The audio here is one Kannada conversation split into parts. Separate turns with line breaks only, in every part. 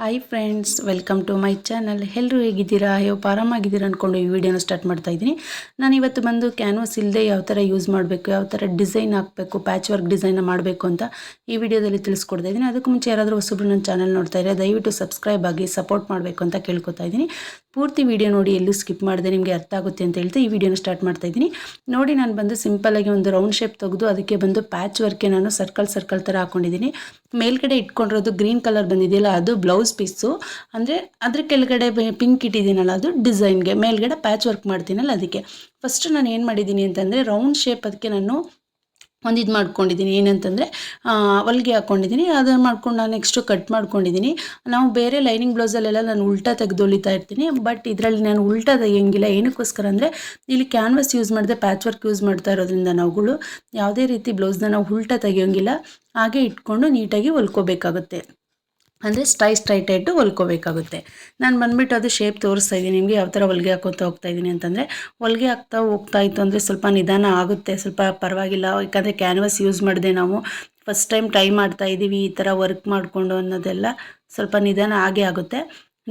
Hi friends welcome to my channel ಎಲ್ಲರೂ ಹೇಗಿದ್ದೀರಾ? ಅಯ್ಯೋ, ಆರಾಮಾಗಿದ್ದೀರಾ ಅಂದ್ಕೊಂಡು ಈ ವಿಡಿಯೋನ ಸ್ಟಾರ್ಟ್ ಮಾಡ್ತಾ ಇದ್ದೀನಿ. ನಾನು ಇವತ್ತು ಬಂದು ಕ್ಯಾನ್ವಾಸ್ ಇಲ್ಲದೆ ಯಾವ ಥರ ಯೂಸ್ ಮಾಡಬೇಕು, ಯಾವ ಥರ ಡಿಸೈನ್ ಹಾಕಬೇಕು ಪ್ಯಾಚ್ ವರ್ಕ್ ಡಿಸೈನ್ ಮಾಡಬೇಕು ಅಂತ ಈ ವಿಡಿಯೋದಲ್ಲಿ ತಿಳಿಸ್ಕೊಡ್ತಾ ಇದ್ದೀನಿ. ಅದಕ್ಕೂ ಮುಂಚೆ ಯಾರಾದರೂ ಹೊಸಬ್ರು ನನ್ನ ಚಾನಲ್ ನೋಡ್ತಾ ಇದ್ದಾರೆ ದಯವಿಟ್ಟು ಸಬ್ಸ್ಕ್ರೈಬ್ ಆಗಿ ಸಪೋರ್ಟ್ ಮಾಡಬೇಕು ಅಂತ ಕೇಳ್ಕೊತಾ ಇದ್ದೀನಿ. ಪೂರ್ತಿ ವಿಡಿಯೋ ನೋಡಿ ಎಲ್ಲೂ ಸ್ಕಿಪ್ ಮಾಡಿದೆ ನಿಮಗೆ ಅರ್ಥ ಆಗುತ್ತೆ ಅಂತ ಹೇಳ್ತಾ ಈ ವಿಡಿಯೋನ ಸ್ಟಾರ್ಟ್ ಮಾಡ್ತಾ ಇದ್ದೀನಿ. ನೋಡಿ ನಾನು ಬಂದು ಸಿಂಪಲ್ಲಾಗಿ ಒಂದು ರೌಂಡ್ ಶೇಪ್ ತೆಗೆದು ಅದಕ್ಕೆ ಬಂದು ಪ್ಯಾಚ್ ವರ್ಕೆ ನಾನು ಸರ್ಕಲ್ ಸರ್ಕಲ್ ಥರ ಹಾಕೊಂಡಿದ್ದೀನಿ. ಮೇಲ್ಗಡೆ ಇಟ್ಕೊಂಡಿರೋದು ಗ್ರೀನ್ ಕಲರ್ ಬಂದಿದೆಯಲ್ಲ, ಅದು ಬ್ಲೌಸ್ ಪೀಸು. ಅಂದರೆ ಅದ್ರ ಕೆಳಗಡೆ ಪಿಂಕ್ ಇಟ್ಟಿದ್ದೀನಲ್ಲ, ಅದು ಡಿಸೈನ್ಗೆ. ಮೇಲ್ಗಡೆ ಪ್ಯಾಚ್ ವರ್ಕ್ ಮಾಡ್ತೀನಲ್ಲ ಅದಕ್ಕೆ. ಫಸ್ಟ್ ನಾನು ಏನು ಮಾಡಿದ್ದೀನಿ ಅಂತಂದರೆ ರೌಂಡ್ ಶೇಪ್ ಅದಕ್ಕೆ ನಾನು ಒಂದು ಇದು ಮಾಡ್ಕೊಂಡಿದ್ದೀನಿ. ಏನಂತಂದರೆ ಹೊಲಿಗೆ ಹಾಕ್ಕೊಂಡಿದ್ದೀನಿ ಅದನ್ನು ಮಾಡ್ಕೊಂಡು ನಾನು ನೆಕ್ಸ್ಟು ಕಟ್ ಮಾಡ್ಕೊಂಡಿದ್ದೀನಿ. ನಾವು ಬೇರೆ ಲೈನಿಂಗ್ ಬ್ಲೌಸಲ್ಲೆಲ್ಲ ನಾನು ಉಲ್ಟಾ ತೆಗೆದು ಹೊಲಿತಾ ಇರ್ತೀನಿ. ಬಟ್ ಇದರಲ್ಲಿ ನಾನು ಉಲ್ಟಾ ತೆಗಿಯೋಂಗಿಲ್ಲ. ಏನಕ್ಕೋಸ್ಕರ ಅಂದರೆ, ಇಲ್ಲಿ ಕ್ಯಾನ್ವಸ್ ಯೂಸ್ ಮಾಡಿದೆ ಪ್ಯಾಚ್ ವರ್ಕ್ ಯೂಸ್ ಮಾಡ್ತಾ ಇರೋದ್ರಿಂದ ನಾವುಗಳು ಯಾವುದೇ ರೀತಿ ಬ್ಲೌಸ್ನ ನಾವು ಉಲ್ಟಾ ತೆಗಿಯೋಂಗಿಲ್ಲ. ಹಾಗೆ ಇಟ್ಕೊಂಡು ನೀಟಾಗಿ ಹೊಲ್ಕೋಬೇಕಾಗುತ್ತೆ. ಅಂದರೆ ಸ್ಟೈ ಸ್ಟ್ರೈಟ್ ಇಟ್ಟು ಹೊಲ್ಕೋಬೇಕಾಗುತ್ತೆ. ನಾನು ಬಂದ್ಬಿಟ್ಟು ಅದು ಶೇಪ್ ತೋರಿಸ್ತಾ ಇದ್ದೀನಿ. ನಿಮಗೆ ಯಾವ ಥರ ಹೊಲಿಗೆ ಹಾಕೋತಾ ಹೋಗ್ತಾ ಇದ್ದೀನಿ ಅಂತಂದರೆ, ಹೊಲಿಗೆ ಹಾಕ್ತಾ ಹೋಗ್ತಾ ಇತ್ತು ಅಂದರೆ ಸ್ವಲ್ಪ ನಿಧಾನ ಆಗುತ್ತೆ. ಸ್ವಲ್ಪ ಪರವಾಗಿಲ್ಲ. ಯಾಕಂದರೆ ಕ್ಯಾನ್ವಸ್ ಯೂಸ್ ಮಾಡಿದೆ ನಾವು. ಫಸ್ಟ್ ಟೈಮ್ ಟ್ರೈ ಮಾಡ್ತಾ ಇದ್ದೀವಿ ಈ ಥರ ವರ್ಕ್ ಮಾಡಿಕೊಂಡು ಅನ್ನೋದೆಲ್ಲ ಸ್ವಲ್ಪ ನಿಧಾನ ಆಗೇ ಆಗುತ್ತೆ.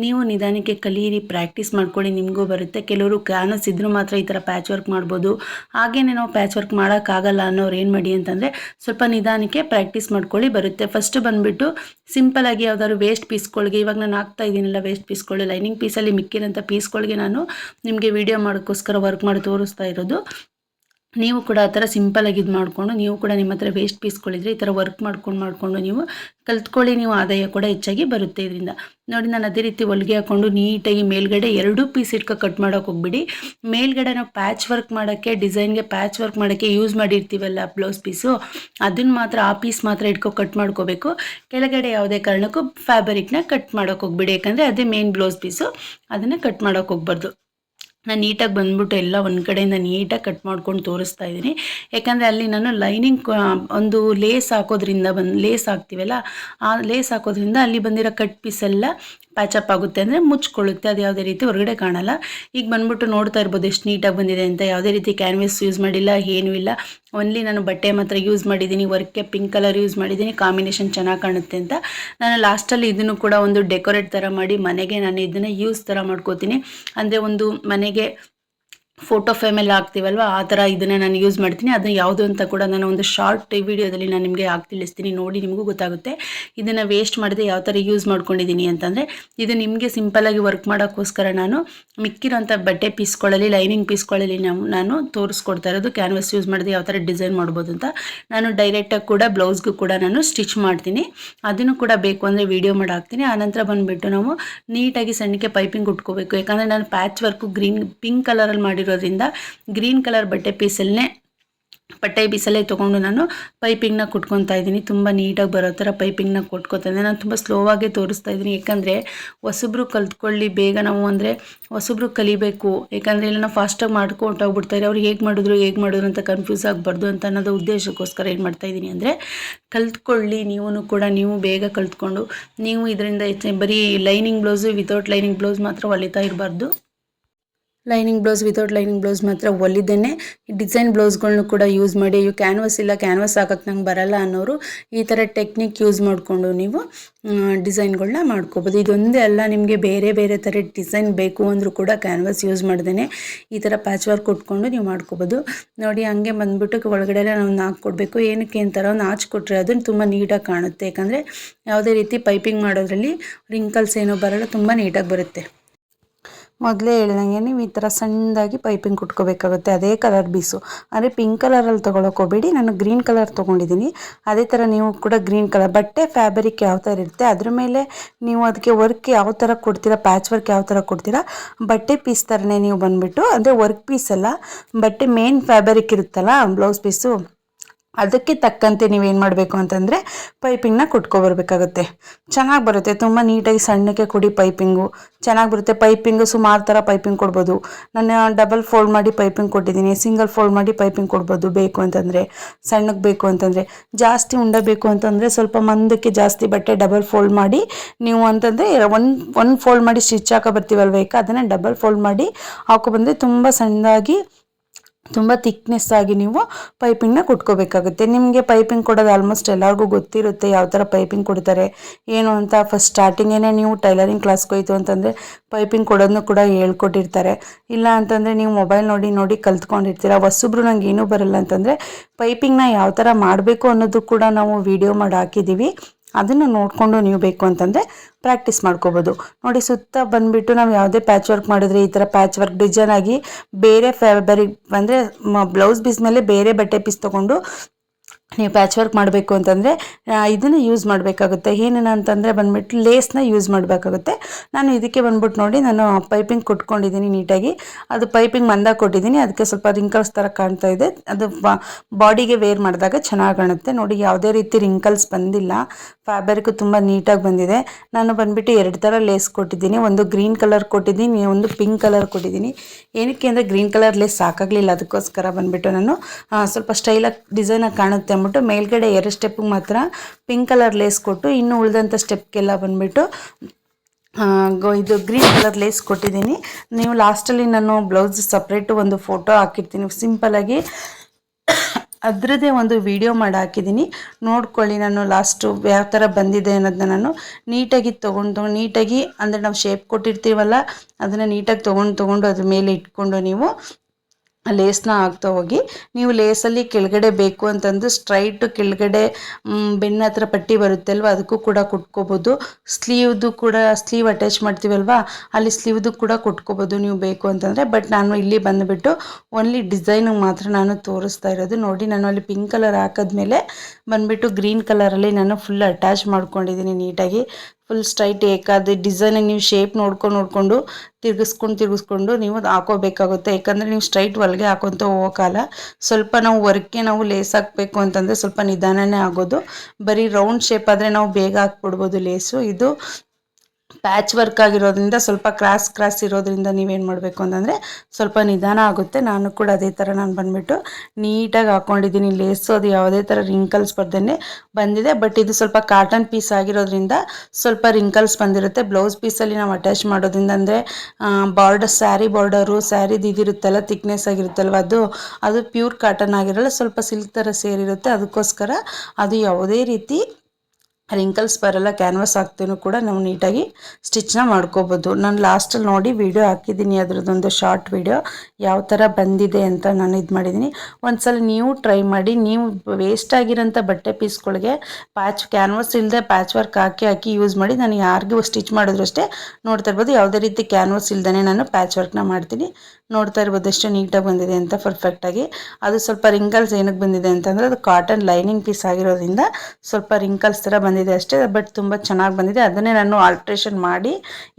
ನೀವು ನಿಧಾನಕ್ಕೆ ಕಲಿಯಿರಿ ಪ್ರಾಕ್ಟೀಸ್ ಮಾಡ್ಕೊಳ್ಳಿ, ನಿಮಗೂ ಬರುತ್ತೆ. ಕೆಲವರು ಕ್ಯಾನಸ್ ಇದ್ದರೂ ಮಾತ್ರ ಈ ಥರ ಪ್ಯಾಚ್ ವರ್ಕ್ ಮಾಡ್ಬೋದು. ಹಾಗೇನೆ ನಾವು ಪ್ಯಾಚ್ ವರ್ಕ್ ಮಾಡೋಕ್ಕಾಗಲ್ಲ ಅನ್ನೋರು ಏನು ಮಾಡಿ ಅಂತಂದರೆ ಸ್ವಲ್ಪ ನಿಧಾನಕ್ಕೆ ಪ್ರಾಕ್ಟೀಸ್ ಮಾಡ್ಕೊಳ್ಳಿ, ಬರುತ್ತೆ. ಫಸ್ಟ್ ಬಂದುಬಿಟ್ಟು ಸಿಂಪಲಾಗಿ ಯಾವ್ದಾದ್ರು ವೇಸ್ಟ್ ಪೀಸ್ಗಳಿಗೆ ಇವಾಗ ನಾನು ಹಾಕ್ತಾ ಇದ್ದೀನಲ್ಲ ವೇಸ್ಟ್ ಪೀಸ್ಗಳು ಲೈನಿಂಗ್ ಪೀಸಲ್ಲಿ ಮಿಕ್ಕಿರೋಂಥ ಪೀಸ್ಗಳಿಗೆ ನಾನು ನಿಮಗೆ ವೀಡಿಯೋ ಮಾಡೋಕ್ಕೋಸ್ಕರ ವರ್ಕ್ ಮಾಡಿ ತೋರಿಸ್ತಾ ಇರೋದು. ನೀವು ಕೂಡ ಆ ಥರ ಸಿಂಪಲಾಗಿ ಇದು ಮಾಡಿಕೊಂಡು, ನೀವು ಕೂಡ ನಿಮ್ಮ ಹತ್ರ ವೇಸ್ಟ್ ಪೀಸ್ಗಳಿದ್ರೆ ಈ ಥರ ವರ್ಕ್ ಮಾಡ್ಕೊಂಡು ಮಾಡಿಕೊಂಡು ನೀವು ಕಲ್ತ್ಕೊಳ್ಳಿ, ನೀವು ಆದಾಯ ಕೂಡ ಹೆಚ್ಚಾಗಿ ಬರುತ್ತೆ ಇದರಿಂದ. ನೋಡಿ, ನಾನು ಅದೇ ರೀತಿ ಹೊಲಿಗೆ ಹಾಕ್ಕೊಂಡು ನೀಟಾಗಿ ಮೇಲ್ಗಡೆ ಎರಡೂ ಪೀಸ್ ಇಟ್ಕೊ ಕಟ್ ಮಾಡೋಕೆ ಹೋಗ್ಬಿಡಿ. ಮೇಲ್ಗಡೆ ನಾವು ಪ್ಯಾಚ್ ವರ್ಕ್ ಮಾಡೋಕ್ಕೆ ಡಿಸೈನ್ಗೆ ಪ್ಯಾಚ್ ವರ್ಕ್ ಮಾಡೋಕ್ಕೆ ಯೂಸ್ ಮಾಡಿರ್ತೀವಲ್ಲ ಬ್ಲೌಸ್ ಪೀಸು ಅದನ್ನು ಮಾತ್ರ ಆ ಪೀಸ್ ಮಾತ್ರ ಇಟ್ಕೊ ಕಟ್ ಮಾಡ್ಕೋಬೇಕು. ಕೆಳಗಡೆ ಯಾವುದೇ ಕಾರಣಕ್ಕೂ ಫ್ಯಾಬ್ರಿಕ್ನ ಕಟ್ ಮಾಡೋಕೆ ಹೋಗ್ಬಿಡಿ. ಯಾಕಂದರೆ ಅದೇ ಮೇನ್ ಬ್ಲೌಸ್ ಪೀಸು ಅದನ್ನು ಕಟ್ ಮಾಡೋಕೆ ಹೋಗ್ಬಾರ್ದು. ನಾನು ನೀಟಾಗಿ ಬಂದ್ಬಿಟ್ಟು ಎಲ್ಲ ಒಂದು ಕಡೆಯಿಂದ ನೀಟಾಗಿ ಕಟ್ ಮಾಡ್ಕೊಂಡು ತೋರಿಸ್ತಾ ಇದ್ದೀನಿ. ಯಾಕಂದರೆ ಅಲ್ಲಿ ನಾನು ಲೈನಿಂಗ್ ಒಂದು ಲೇಸ್ ಹಾಕೋದ್ರಿಂದ ಬಂದು ಲೇಸ್ ಹಾಕ್ತೀವಲ್ಲ, ಆ ಲೇಸ್ ಹಾಕೋದ್ರಿಂದ ಅಲ್ಲಿ ಬಂದಿರೋ ಕಟ್ ಪೀಸ್ ಎಲ್ಲ ಪ್ಯಾಚಪ್ ಆಗುತ್ತೆ. ಅಂದರೆ ಮುಚ್ಕೊಳ್ಳುತ್ತೆ, ಅದು ಯಾವುದೇ ರೀತಿ ಹೊರಗಡೆ ಕಾಣಲ್ಲ. ಈಗ ಬಂದ್ಬಿಟ್ಟು ನೋಡ್ತಾ ಇರ್ಬೋದು ಎಷ್ಟು ನೀಟಾಗಿ ಬಂದಿದೆ ಅಂತ. ಯಾವುದೇ ರೀತಿ ಕ್ಯಾನ್ವಸ್ ಯೂಸ್ ಮಾಡಿಲ್ಲ, ಏನೂ ಇಲ್ಲ. ಓನ್ಲಿ ನಾನು ಬಟ್ಟೆ ಮಾತ್ರ ಯೂಸ್ ಮಾಡಿದ್ದೀನಿ ವರ್ಕ್ಗೆ ಪಿಂಕ್ ಕಲರ್ ಯೂಸ್ ಮಾಡಿದ್ದೀನಿ ಕಾಂಬಿನೇಷನ್ ಚೆನ್ನಾಗಿ ಕಾಣುತ್ತೆ ಅಂತ. ನಾನು ಲಾಸ್ಟಲ್ಲಿ ಇದನ್ನು ಕೂಡ ಒಂದು ಡೆಕೋರೇಟ್ ಥರ ಮಾಡಿ ಮನೆಗೆ ನಾನು ಇದನ್ನು ಯೂಸ್ ಥರ ಮಾಡ್ಕೋತೀನಿ. ಅಂದರೆ ಒಂದು ಮನೆಗೆ ಫೋಟೋ ಫ್ರೇಮೆಲ್ಲ ಹಾಕ್ತೀವಲ್ವ? ಆ ಥರ ಇದನ್ನು ನಾನು ಯೂಸ್ ಮಾಡ್ತೀನಿ. ಅದನ್ನು ಯಾವುದು ಅಂತ ಕೂಡ ನಾನು ಒಂದು ಶಾರ್ಟ್ ವಿಡಿಯೋದಲ್ಲಿ ನಾನು ನಿಮಗೆ ಹಾಕಿ ತಿಳಿಸ್ತೀನಿ. ನೋಡಿ ನಿಮಗೂ ಗೊತ್ತಾಗುತ್ತೆ. ಇದನ್ನು ವೇಸ್ಟ್ ಮಾಡದೆ ಯಾವ ಥರ ಯೂಸ್ ಮಾಡ್ಕೊಂಡಿದ್ದೀನಿ ಅಂತಂದರೆ, ಇದು ನಿಮಗೆ ಸಿಂಪಲಾಗಿ ವರ್ಕ್ ಮಾಡೋಕ್ಕೋಸ್ಕರ ನಾನು ಮಿಕ್ಕಿರೋಂಥ ಬಟ್ಟೆ ಪೀಸ್ಗಳಲ್ಲಿ ಲೈನಿಂಗ್ ಪೀಸ್ಗಳಲ್ಲಿ ನಾವು ನಾನು ತೋರಿಸ್ಕೊಡ್ತಾ ಇರೋದು. ಕ್ಯಾನ್ವಸ್ ಯೂಸ್ ಮಾಡಿದೆ ಯಾವ ಥರ ಡಿಸೈನ್ ಮಾಡ್ಬೋದು ಅಂತ. ನಾನು ಡೈರೆಕ್ಟಾಗಿ ಕೂಡ ಬ್ಲೌಸ್ಗೂ ಕೂಡ ನಾನು ಸ್ಟಿಚ್ ಮಾಡ್ತೀನಿ. ಅದನ್ನು ಕೂಡ ಬೇಕು ಅಂದರೆ ವೀಡಿಯೋ ಮಾಡಿ ಹಾಕ್ತೀನಿ. ಆನಂತರ ಬಂದುಬಿಟ್ಟು ನಾವು ನೀಟಾಗಿ ಸಣ್ಣಕ್ಕೆ ಪೈಪಿಂಗ್ ಉಟ್ಕೋಬೇಕು. ಯಾಕಂದರೆ ನಾನು ಪ್ಯಾಚ್ ವರ್ಕು ಗ್ರೀನ್ ಪಿಂಕ್ ಕಲರಲ್ಲಿ ಮಾಡಿರೋ ಇರೋದ್ರಿಂದ ಗ್ರೀನ್ ಕಲರ್ ಬಟ್ಟೆ ಪೀಸಲ್ಲೇ ಬಟ್ಟೆ ಪೀಸಲ್ಲೇ ತೊಗೊಂಡು ನಾನು ಪೈಪಿಂಗ್ನ ಕುಟ್ಕೊತಾ ಇದ್ದೀನಿ. ತುಂಬ ನೀಟಾಗಿ ಬರೋ ಥರ ಪೈಪಿಂಗ್ನ ಕೊಟ್ಕೊತಾ ಇದ್ದೀನಿ. ನಾನು ತುಂಬ ಸ್ಲೋವಾಗೇ ತೋರಿಸ್ತಾ ಇದ್ದೀನಿ. ಯಾಕಂದರೆ ಹೊಸಬ್ರು ಕಲ್ತ್ಕೊಳ್ಳಿ ಬೇಗ ನಾವು ಅಂದರೆ ಹೊಸಬ್ರು ಕಲಿಬೇಕು. ಯಾಕಂದರೆ ಇಲ್ಲ ನಾವು ಫಾಸ್ಟಾಗಿ ಮಾಡ್ಕೊಂಡು ಹೋಗ್ಬಿಡ್ತಾರೆ ಅವ್ರು ಹೇಗೆ ಮಾಡಿದ್ರು ಹೇಗೆ ಮಾಡಿದ್ರು ಅಂತ ಕನ್ಫ್ಯೂಸ್ ಆಗಬಾರ್ದು ಅಂತ ಅನ್ನೋದು ಉದ್ದೇಶಕ್ಕೋಸ್ಕರ ಏನು ಮಾಡ್ತಾ ಇದ್ದೀನಿ ಅಂದರೆ ಕಲ್ತ್ಕೊಳ್ಳಿ. ನೀವು ಕೂಡ ನೀವು ಬೇಗ ಕಲ್ತ್ಕೊಂಡು, ನೀವು ಇದರಿಂದ ಬರೀ lining blouse without lining blouse ಮಾತ್ರ ಹೊಲಿತಾ ಇರಬಾರ್ದು. Lining blouse without lining blouse ಮಾತ್ರ ಹೊಲಿದೇನೆ ಡಿಸೈನ್ ಬ್ಲೌಸ್ಗಳನ್ನು ಕೂಡ ಯೂಸ್ ಮಾಡಿ, ಇವು ಕ್ಯಾನ್ವಸ್ ಇಲ್ಲ ಕ್ಯಾನ್ವಸ್ ಹಾಕಕ್ಕೆ ನಂಗೆ ಬರಲ್ಲ ಅನ್ನೋರು ಈ ಥರ ಟೆಕ್ನಿಕ್ ಯೂಸ್ ಮಾಡಿಕೊಂಡು ನೀವು ಡಿಸೈನ್ಗಳನ್ನ ಮಾಡ್ಕೋಬೋದು. ಇದೊಂದೇ ಅಲ್ಲ, ನಿಮಗೆ ಬೇರೆ ಬೇರೆ ಥರ ಡಿಸೈನ್ ಬೇಕು ಅಂದರೂ ಕೂಡ ಕ್ಯಾನ್ವಸ್ ಯೂಸ್ ಮಾಡ್ದೇನೆ. ಈ ಥರ ಪ್ಯಾಚ್ ವರ್ಕ್ ಕೊಟ್ಕೊಂಡು ನೀವು ಮಾಡ್ಕೋಬೋದು. ನೋಡಿ, ಹಂಗೆ ಬಂದುಬಿಟ್ಟು ಒಳಗಡೆ ನಾವು ನಾಲ್ಕು ಕೊಡಬೇಕು. ಏನಕ್ಕೆ ಅಂತಾರೋ ಒಂದು ಕೊಟ್ಟರೆ ಅದನ್ನು ತುಂಬ ನೀಟಾಗಿ ಕಾಣುತ್ತೆ. ಯಾಕಂದರೆ, ಯಾವುದೇ ರೀತಿ ಪೈಪಿಂಗ್ ಮಾಡೋದ್ರಲ್ಲಿ ರಿಂಕಲ್ಸ್ ಏನೋ ಬರಲ್ಲ, ತುಂಬ ನೀಟಾಗಿ ಬರುತ್ತೆ. ಮೊದಲೇ ಹೇಳ್ದಂಗೆ ನೀವು ಈ ಥರ ಸಣ್ಣದಾಗಿ ಪೈಪಿಂಗ್ ಕುಟ್ಕೋಬೇಕಾಗುತ್ತೆ. ಅದೇ ಕಲರ್ ಬೀಸು. ಅಂದರೆ ಪಿಂಕ್ ಕಲರಲ್ಲಿ ತೊಗೊಳಕ್ಕೆ ಹೋಗಬೇಡಿ. ನಾನು ಗ್ರೀನ್ ಕಲರ್ ತೊಗೊಂಡಿದ್ದೀನಿ. ಅದೇ ಥರ ನೀವು ಕೂಡ ಗ್ರೀನ್ ಕಲರ್ ಬಟ್ಟೆ ಫ್ಯಾಬ್ರಿಕ್ ಯಾವ ಥರ ಇರುತ್ತೆ, ಅದ್ರ ಮೇಲೆ ನೀವು ಅದಕ್ಕೆ ವರ್ಕ್ ಯಾವ ಥರ ಕೊಡ್ತೀರಾ ಪ್ಯಾಚ್ ವರ್ಕ್ ಯಾವ ಥರ ಕೊಡ್ತೀರಾ, ಬಟ್ಟೆ ಪೀಸ್ ಥರನೇ ನೀವು ಬಂದುಬಿಟ್ಟು, ಅಂದರೆ ವರ್ಕ್ ಪೀಸ್ ಅಲ್ಲ, ಬಟ್ಟೆ ಮೇನ್ ಫ್ಯಾಬ್ರಿಕ್ ಇರುತ್ತಲ್ಲ ಬ್ಲೌಸ್ ಪೀಸು ಅದಕ್ಕೆ ತಕ್ಕಂತೆ ನೀವೇನು ಮಾಡಬೇಕು ಅಂತಂದರೆ ಪೈಪಿಂಗ್ನ ಕುಟ್ಕೊಬರ್ಬೇಕಾಗುತ್ತೆ ಚೆನ್ನಾಗಿ ಬರುತ್ತೆ, ತುಂಬ ನೀಟಾಗಿ ಸಣ್ಣಕ್ಕೆ ಕೊಡಿ ಪೈಪಿಂಗು ಚೆನ್ನಾಗಿ ಬರುತ್ತೆ ಪೈಪಿಂಗು ಸುಮಾರು ಥರ ಪೈಪಿಂಗ್ ಕೊಡ್ಬೋದು. ನಾನು ಡಬಲ್ ಫೋಲ್ಡ್ ಮಾಡಿ ಪೈಪಿಂಗ್ ಕೊಟ್ಟಿದ್ದೀನಿ ಸಿಂಗಲ್ ಫೋಲ್ಡ್ ಮಾಡಿ ಪೈಪಿಂಗ್ ಕೊಡ್ಬೋದು ಬೇಕು ಅಂತಂದರೆ. ಸಣ್ಣಕ್ಕೆ ಬೇಕು ಅಂತಂದರೆ. ಜಾಸ್ತಿ ಉಂಡ ಬೇಕು ಅಂತಂದರೆ ಸ್ವಲ್ಪ ಮಂದಕ್ಕೆ ಜಾಸ್ತಿ ಬಟ್ಟೆ ಡಬಲ್ ಫೋಲ್ಡ್ ಮಾಡಿ ನೀವು ಅಂತಂದರೆ ಒನ್ ಒನ್ ಫೋಲ್ಡ್ ಮಾಡಿ ಸ್ಟಿಚ್ ಹಾಕೋ ಬರ್ತೀವಲ್ವ ಅದನ್ನು ಡಬಲ್ ಫೋಲ್ಡ್ ಮಾಡಿ ಹಾಕೋ ಬಂದರೆ ತುಂಬ ಸಣ್ಣದಾಗಿ ತುಂಬ ಥಿಕ್ನೆಸ್ ಆಗಿ ನೀವು ಪೈಪಿಂಗ್ನ ಕೊಟ್ಕೋಬೇಕಾಗುತ್ತೆ. ನಿಮಗೆ ಪೈಪಿಂಗ್ ಕೊಡೋದು ಆಲ್ಮೋಸ್ಟ್ ಎಲ್ಲರಿಗೂ ಗೊತ್ತಿರುತ್ತೆ ಯಾವ ಥರ ಪೈಪಿಂಗ್ ಕೊಡ್ತಾರೆ, ಏನು ಅಂತ ಫಸ್ಟ್ ಸ್ಟಾರ್ಟಿಂಗೇ ನೀವು ಟೈಲರಿಂಗ್ ಕ್ಲಾಸ್ಗೆ ಹೋಯ್ತು ಅಂತಂದರೆ ಪೈಪಿಂಗ್ ಕೊಡೋದನ್ನು ಕೂಡ ಹೇಳ್ಕೊಟ್ಟಿರ್ತಾರೆ. ಇಲ್ಲ ಅಂತಂದರೆ ನೀವು ಮೊಬೈಲ್ ನೋಡಿ ನೋಡಿ ಕಲ್ತ್ಕೊಂಡಿರ್ತೀರ. ಹೊಸೊಬ್ರು ನಂಗೆ ಏನೂ ಬರಲ್ಲ ಅಂತಂದರೆ ಪೈಪಿಂಗ್ನ ಯಾವ ಥರ ಮಾಡಬೇಕು ಅನ್ನೋದು ಕೂಡ ನಾವು ವಿಡಿಯೋ ಮಾಡಿ ಹಾಕಿದ್ದೀವಿ ಅದನ್ನು ನೋಡಿಕೊಂಡು ನೀವು ಬೇಕು ಅಂತಂದರೆ ಪ್ರಾಕ್ಟೀಸ್ ಮಾಡ್ಕೋಬೋದು. ನೋಡಿ ಸುತ್ತ ಬಂದುಬಿಟ್ಟು ನಾವು ಯಾವುದೇ ಪ್ಯಾಚ್ ವರ್ಕ್ ಮಾಡಿದ್ರೆ ಈ ಥರ ಪ್ಯಾಚ್ ವರ್ಕ್ ಡಿಸೈನ್ ಆಗಿ ಬೇರೆ ಫ್ಯಾಬ್ರಿಕ್ ಅಂದರೆ ಬ್ಲೌಸ್ ಪೀಸ್ ಮೇಲೆ ಬೇರೆ ಬಟ್ಟೆ ಪೀಸ್ ತೊಗೊಂಡು ನೀವು ಪ್ಯಾಚ್ ವರ್ಕ್ ಮಾಡಬೇಕು ಅಂತಂದರೆ ಇದನ್ನು ಯೂಸ್ ಮಾಡಬೇಕಾಗುತ್ತೆ. ಏನೇನು ಅಂತಂದರೆ ಬಂದ್ಬಿಟ್ಟು ಲೇಸ್ನ ಯೂಸ್ ಮಾಡಬೇಕಾಗುತ್ತೆ. ನಾನು ಇದಕ್ಕೆ ಬಂದ್ಬಿಟ್ಟು ನೋಡಿ, ನಾನು ಪೈಪಿಂಗ್ ಕೊಟ್ಕೊಂಡಿದ್ದೀನಿ ನೀಟಾಗಿ. ಅದು ಪೈಪಿಂಗ್ ಮಂದ ಕೊಟ್ಟಿದ್ದೀನಿ. ಅದಕ್ಕೆ ಸ್ವಲ್ಪ ರಿಂಕಲ್ಸ್ ಥರ ಕಾಣ್ತಾ ಇದೆ. ಅದು ಬಾಡಿಗೆ ವೇರ್ ಮಾಡಿದಾಗ ಚೆನ್ನಾಗಿ ಕಾಣುತ್ತೆ. ನೋಡಿ, ಯಾವುದೇ ರೀತಿ ರಿಂಕಲ್ಸ್ ಬಂದಿಲ್ಲ. ಫ್ಯಾಬ್ರಿಕ್ ತುಂಬ ನೀಟಾಗಿ ಬಂದಿದೆ. ನಾನು ಬಂದ್ಬಿಟ್ಟು ಎರಡು ಥರ ಲೇಸ್ ಕೊಟ್ಟಿದ್ದೀನಿ. ಒಂದು ಗ್ರೀನ್ ಕಲರ್ ಕೊಟ್ಟಿದ್ದೀನಿ, ಒಂದು ಪಿಂಕ್ ಕಲರ್ ಕೊಟ್ಟಿದ್ದೀನಿ. ಏನಕ್ಕೆ ಅಂದರೆ ಗ್ರೀನ್ ಕಲರ್ ಲೇಸ್ ಸಾಕಾಗಲಿಲ್ಲ. ಅದಕ್ಕೋಸ್ಕರ ಬಂದ್ಬಿಟ್ಟು ನಾನು ಸ್ವಲ್ಪ ಸ್ಟೈಲಾಗಿ ಡಿಸೈನಾಗಿ ಕಾಣುತ್ತೆ ಅಂದ್ಬಿಟ್ಟು ಮೇಲ್ಗಡೆ ಎರಡು ಸ್ಟೆಪ್ಗೆ ಮಾತ್ರ ಪಿಂಕ್ ಕಲರ್ ಲೇಸ್ ಕೊಟ್ಟು ಇನ್ನು ಉಳಿದಂಥ ಸ್ಟೆಪ್ಗೆಲ್ಲ ಬಂದ್ಬಿಟ್ಟು ಇದು ಗ್ರೀನ್ ಕಲರ್ ಲೇಸ್ ಕೊಟ್ಟಿದ್ದೀನಿ. ನೀವು ಲಾಸ್ಟಲ್ಲಿ ನಾನು ಬ್ಲೌಸ್ ಸಪ್ರೇಟು ಒಂದು ಫೋಟೋ ಹಾಕಿರ್ತೀನಿ. ಸಿಂಪಲಾಗಿ ಅದರದ್ದೇ ಒಂದು ವಿಡಿಯೋ ಮಾಡಿ ಹಾಕಿದ್ದೀನಿ. ನೋಡ್ಕೊಳ್ಳಿ ನಾನು ಲಾಸ್ಟು ಯಾವ ಥರ ಬಂದಿದೆ ಅನ್ನೋದನ್ನ ನಾನು ನೀಟಾಗಿ ತೊಗೊಂಡು ನೀಟಾಗಿ ಅಂದರೆ ನಾವು ಶೇಪ್ ಕೊಟ್ಟಿರ್ತೀವಲ್ಲ, ಅದನ್ನು ನೀಟಾಗಿ ತೊಗೊಂಡು ತೊಗೊಂಡು ಅದ್ರ ಮೇಲೆ ಇಟ್ಕೊಂಡು ನೀವು ಲೇಸ್ನ ಹಾಕ್ತಾ ಹೋಗಿ ನೀವು ಲೇಸಲ್ಲಿ ಕೆಳಗಡೆ ಬೇಕು ಅಂತಂದು ಸ್ಟ್ರೈಟ್ ಕೆಳಗಡೆ ಬೆನ್ನ ಹತ್ರ ಪಟ್ಟಿ ಬರುತ್ತೆ ಅಲ್ವಾ ಅದಕ್ಕೂ ಕೂಡ ಕುಟ್ಕೋಬೋದು. ಸ್ಲೀವ್ದು ಕೂಡ, ಸ್ಲೀವ್ ಅಟ್ಯಾಚ್ ಮಾಡ್ತೀವಲ್ವಾ, ಅಲ್ಲಿ ಸ್ಲೀವ್ದು ಕೂಡ ಕುಟ್ಕೋಬೋದು ನೀವು ಬೇಕು ಅಂತಂದರೆ. ಬಟ್ ನಾನು ಇಲ್ಲಿ ಬಂದುಬಿಟ್ಟು ಓನ್ಲಿ ಡಿಸೈನಿಗೆ ಮಾತ್ರ ನಾನು ತೋರಿಸ್ತಾ ಇರೋದು. ನೋಡಿ, ನಾನು ಅಲ್ಲಿ ಪಿಂಕ್ ಕಲರ್ ಹಾಕಿದ್ಮೇಲೆ ಬಂದುಬಿಟ್ಟು ಗ್ರೀನ್ ಕಲರಲ್ಲಿ ನಾನು ಫುಲ್ ಅಟ್ಯಾಚ್ ಮಾಡ್ಕೊಂಡಿದ್ದೀನಿ ನೀಟಾಗಿ. ಫುಲ್ ಸ್ಟ್ರೈಟ್ ಏಕಾದ ಡಿಸೈನ್ ನೀವು ಶೇಪ್ ನೋಡ್ಕೊಂಡು ನೋಡಿಕೊಂಡು ತಿರ್ಗಿಸ್ಕೊಂಡು ತಿರುಗಿಸ್ಕೊಂಡು ನೀವು ಹಾಕೋಬೇಕಾಗುತ್ತೆ. ಯಾಕಂದರೆ ನೀವು ಸ್ಟ್ರೈಟ್ ಒಳಗೆ ಹಾಕೊತ ಹೋಗೋಕ್ಕಲ್ಲ ಸ್ವಲ್ಪ ನಾವು ವರ್ಕ್ಗೆ ನಾವು ಲೇಸ್ ಹಾಕಬೇಕು ಅಂತಂದರೆ ಸ್ವಲ್ಪ ನಿಧಾನನೇ ಆಗೋದು. ಬರೀ ರೌಂಡ್ ಶೇಪ್ ಆದರೆ ನಾವು ಬೇಗ ಹಾಕ್ಬಿಡ್ಬೋದು ಲೇಸು ಇದು ಪ್ಯಾಚ್ ವರ್ಕ್ ಆಗಿರೋದ್ರಿಂದ ಸ್ವಲ್ಪ ಕ್ರಾಸ್ ಕ್ರಾಸ್ ಇರೋದ್ರಿಂದ ನೀವೇನು ಮಾಡಬೇಕು ಅಂತಂದರೆ ಸ್ವಲ್ಪ ನಿಧಾನ ಆಗುತ್ತೆ. ನಾನು ಕೂಡ ಅದೇ ಥರ ನಾನು ಬಂದುಬಿಟ್ಟು ನೀಟಾಗಿ ಹಾಕ್ಕೊಂಡಿದ್ದೀನಿ ಲೇಸು ಅದು ಯಾವುದೇ ಥರ ರಿಂಕಲ್ಸ್ ಬರ್ದೇ ಬಂದಿದೆ. ಬಟ್ ಇದು ಸ್ವಲ್ಪ ಕಾಟನ್ ಪೀಸ್ ಆಗಿರೋದ್ರಿಂದ ಸ್ವಲ್ಪ ರಿಂಕಲ್ಸ್ ಬಂದಿರುತ್ತೆ. ಬ್ಲೌಸ್ ಪೀಸಲ್ಲಿ ನಾವು ಅಟ್ಯಾಚ್ ಮಾಡೋದ್ರಿಂದ ಅಂದರೆ ಬಾರ್ಡರ್ ಸ್ಯಾರಿ ಬಾರ್ಡರು ಸ್ಯಾರಿದು ಇದಿರುತ್ತಲ್ಲ ತಿಕ್ನೆಸ್ ಆಗಿರುತ್ತಲ್ವ ಅದು ಅದು ಪ್ಯೂರ್ ಕಾಟನ್ ಆಗಿರಲ್ಲ, ಸ್ವಲ್ಪ ಸಿಲ್ಕ್ ಥರ ಸೇರಿರುತ್ತೆ. ಅದಕ್ಕೋಸ್ಕರ ಅದು ಯಾವುದೇ ರೀತಿ ರಿಂಕಲ್ಸ್ ಬರಲ್ಲ ಕ್ಯಾನ್ವಾಸ್ ಹಾಕ್ತೇನೂ ಕೂಡ ನಾವು ನೀಟಾಗಿ ಸ್ಟಿಚ್ನ ಮಾಡ್ಕೋಬೋದು. ನಾನು ಲಾಸ್ಟಲ್ಲಿ ನೋಡಿ ವಿಡಿಯೋ ಹಾಕಿದ್ದೀನಿ ಅದರದ್ದೊಂದು ಶಾರ್ಟ್ ವಿಡಿಯೋ ಯಾವ ಥರ ಬಂದಿದೆ ಅಂತ ನಾನು ಇದು ಮಾಡಿದ್ದೀನಿ ಒಂದ್ಸಲ ನೀವು ಟ್ರೈ ಮಾಡಿ, ನೀವು ವೇಸ್ಟ್ ಆಗಿರೋಂಥ ಬಟ್ಟೆ ಪೀಸ್ಗಳಿಗೆ ಪ್ಯಾಚ್ ಕ್ಯಾನ್ವಾಸ್ ಇಲ್ಲದೆ ಪ್ಯಾಚ್ ವರ್ಕ್ ಹಾಕಿ ಹಾಕಿ ಯೂಸ್ ಮಾಡಿ ನಾನು ಯಾರಿಗೂ ಸ್ಟಿಚ್ ಮಾಡಿದ್ರು ಅಷ್ಟೇ ನೋಡ್ತಾ ಇರ್ಬೋದು. ಯಾವುದೇ ರೀತಿ ಕ್ಯಾನ್ವಾಸ್ ಇಲ್ದೇ ನಾನು ಪ್ಯಾಚ್ ವರ್ಕ್ನ ಮಾಡ್ತೀನಿ. ನೋಡ್ತಾ ಇರ್ಬೋದು ಎಷ್ಟು ನೀಟಾಗಿ ಬಂದಿದೆ ಅಂತ ಪರ್ಫೆಕ್ಟಾಗಿ ಅದು ಸ್ವಲ್ಪ ರಿಂಕಲ್ಸ್ ಏನಕ್ಕೆ ಬಂದಿದೆ ಅಂತಂದರೆ ಅದು ಕಾಟನ್ ಲೈನಿಂಗ್ ಪೀಸ್ ಆಗಿರೋದ್ರಿಂದ ಸ್ವಲ್ಪ ರಿಂಕಲ್ಸ್ ಥರ ಬಂದಿದೆ. ಅಷ್ಟೇ, ಬಟ್ ತುಂಬ ಚೆನ್ನಾಗಿ ಬಂದಿದೆ. ಅದನ್ನೇ ನಾನು ಆಲ್ಟ್ರೇಷನ್ ಮಾಡಿ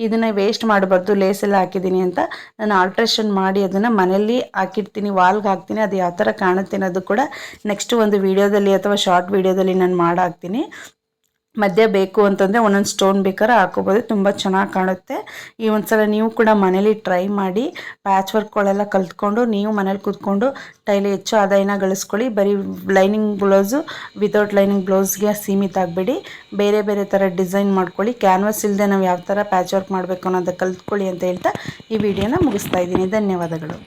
ಇದನ್ನು ವೇಸ್ಟ್ ಮಾಡಬಾರ್ದು ಲೇಸೆಲ್ಲ ಹಾಕಿದ್ದೀನಿ ಅಂತ ನಾನು ಆಲ್ಟ್ರೇಷನ್ ಮಾಡಿ ಅದನ್ನು ಮನೆಯಲ್ಲಿ ಹಾಕಿರ್ತೀನಿ ವಾಲ್ಗೆ ಹಾಕ್ತೀನಿ. ಅದು ಯಾವ ಥರ ಕಾಣುತ್ತೆ ಅನ್ನೋದು ಕೂಡ ನೆಕ್ಸ್ಟ್ ಒಂದು ವೀಡಿಯೋದಲ್ಲಿ ಅಥವಾ ಶಾರ್ಟ್ ವೀಡಿಯೋದಲ್ಲಿ ನಾನು ಮಾಡಾಕ್ತೀನಿ. ಮಧ್ಯ ಬೇಕು ಅಂತಂದರೆ ಒಂದೊಂದು ಸ್ಟೋನ್ ಬೇಕಾದ್ರೆ ಹಾಕೋಬೋದು. ತುಂಬ ಚೆನ್ನಾಗಿ ಕಾಣುತ್ತೆ. ಈ ಒಂದ್ಸಲ ನೀವು ಕೂಡ ಮನೇಲಿ ಟ್ರೈ ಮಾಡಿ ಪ್ಯಾಚ್ ವರ್ಕ್ಗಳೆಲ್ಲ ಕಲ್ತ್ಕೊಂಡು ನೀವು ಮನೇಲಿ ಕೂತ್ಕೊಂಡು ಟೈಲಿ ಹೆಚ್ಚು ಆದಾಯನ ಗಳಿಸ್ಕೊಳ್ಳಿ. ಬರೀ ಲೈನಿಂಗ್ ಬ್ಲೌಸು ವಿತೌಟ್ ಲೈನಿಂಗ್ ಬ್ಲೌಸ್ಗೆ ಸೀಮಿತ ಆಗಬೇಡಿ. ಬೇರೆ ಬೇರೆ ಥರ ಡಿಸೈನ್ ಮಾಡ್ಕೊಳ್ಳಿ. ಕ್ಯಾನ್ವಾಸ್ ಇಲ್ಲದೆ ನಾವು ಯಾವ ಥರ ಪ್ಯಾಚ್ ವರ್ಕ್ ಮಾಡಬೇಕು ಅನ್ನೋದು ಕಲ್ತ್ಕೊಳ್ಳಿ ಅಂತ ಹೇಳ್ತಾ ಈ ವಿಡಿಯೋನ ಮುಗಿಸ್ತಾ ಇದ್ದೀನಿ. ಧನ್ಯವಾದಗಳು.